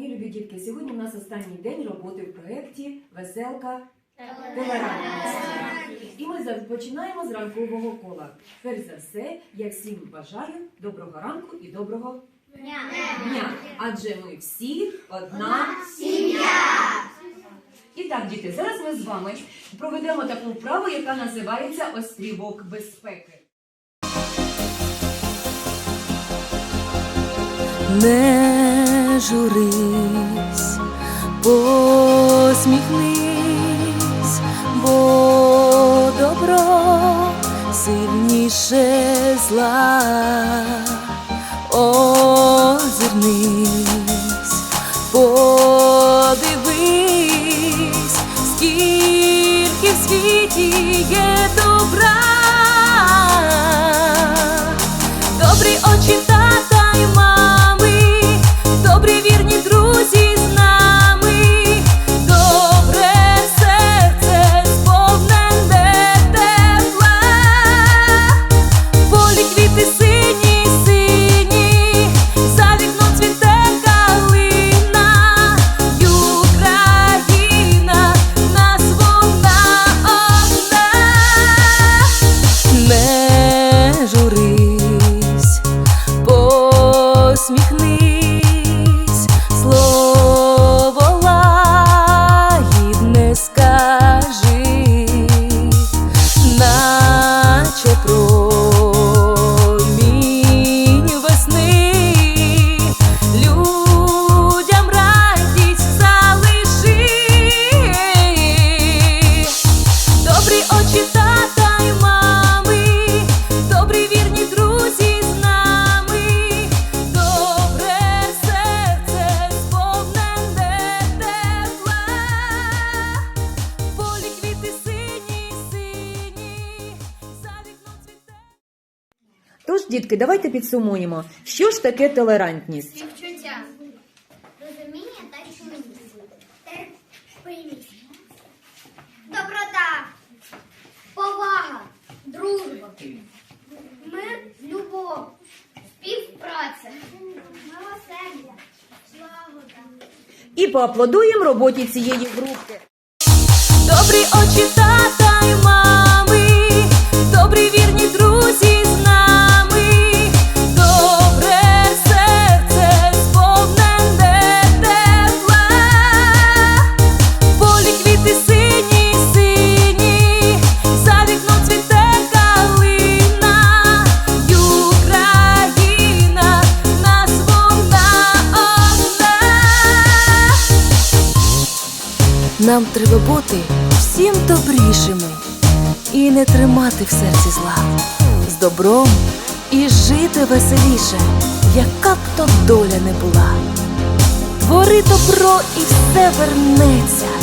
любі дітки, сьогодні у нас останній день роботи в проєкті Веселка Телерадіо. І ми починаємо з ранкового кола. Перш за все, я всім бажаю доброго ранку і доброго дня. Адже ми всі одна сім'я. І так, діти, зараз ми з вами проведемо таку вправу, яка називається Острівок безпеки. Не журись, посміхнись, бо добро сильніше зла. Озирнись, подивись, скільки в світі є добра. Добрі очі Тож, дітки, давайте підсумуємо, що ж таке толерантність. Співчуття. Розуміння та чуйність. Терпимість. Доброта. Повага. Дружба. Мир, любов. Співпраця. Милосердя. Злагода. І поаплодуємо роботі цієї групи. Добрі очі тата й мами, добрі вірні друзі Нам треба бути всім добрішими і не тримати в серці зла з добром і жити веселіше, яка б то доля не була. Твори добро і все вернеться.